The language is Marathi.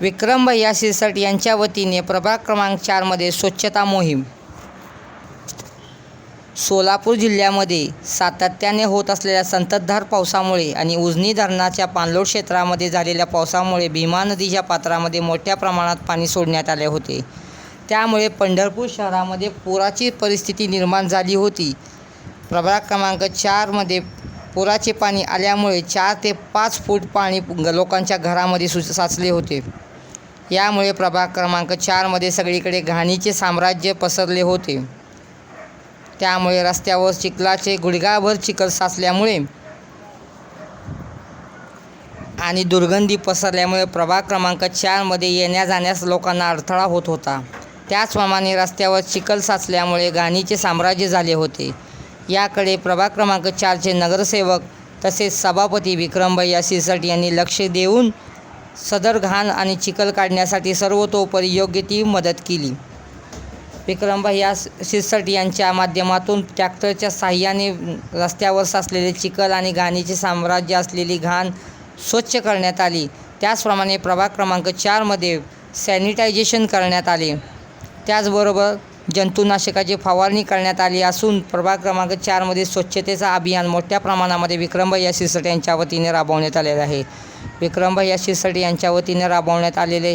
विक्रम भैया यांच्या वतीने प्रभाग क्रमांक चारमध्ये स्वच्छता मोहीम. सोलापूर जिल्ह्यामध्ये सातत्याने होत असलेल्या संततधार पावसामुळे आणि उजनी धरणाच्या पाणलोट क्षेत्रामध्ये झालेल्या पावसामुळे भीमा नदीच्या पात्रामध्ये मोठ्या प्रमाणात पाणी सोडण्यात आले होते. त्यामुळे पंढरपूर शहरामध्ये पुराची परिस्थिती निर्माण झाली होती. प्रभाग क्रमांक चारमध्ये पुराचे पाणी आल्यामुळे चार ते पाच फूट पाणी लोकांच्या घरामध्ये सु साचले होते. यामुळे प्रभाग क्रमांक चारमध्ये सगळीकडे घाणीचे साम्राज्य पसरले होते. त्यामुळे रस्त्यावर चिखलाचे गुडघाभर चिखल साचल्यामुळे आणि दुर्गंधी पसरल्यामुळे प्रभाग क्रमांक चारमध्ये येण्या जाण्यास लोकांना अडथळा होत होता. त्याचप्रमाणे रस्त्यावर चिखल साचल्यामुळे घाणीचे साम्राज्य झाले होते. याकडे प्रभाग क्रमांक चारचे नगरसेवक तसेच सभापती विक्रमभैया सिरसट यांनी लक्ष देऊन सदर घाण आणि चिखल काढण्यासाठी सर्वतोपरी योग्य ती मदत केली. विक्रमभैया शिरसट यांच्या माध्यमातून ट्रॅक्टरच्या साह्याने रस्त्यावर साचलेले चिखल आणि घाणीचे साम्राज्य असलेली घाण स्वच्छ करण्यात आली. त्याचप्रमाणे प्रभाग क्रमांक चारमध्ये सॅनिटायझेशन करण्यात आले. त्याचबरोबर जंतुनाशकाची फवारणी करण्यात आली असून प्रभाग क्रमांक चारमध्ये स्वच्छतेचा अभियान मोठ्या प्रमाणामध्ये विक्रमभैया शिरसट यांच्या वतीने राबवण्यात आलेलं आहे. विक्रमभैया शिरसट यांच्या वतीने राबवण्यात आलेले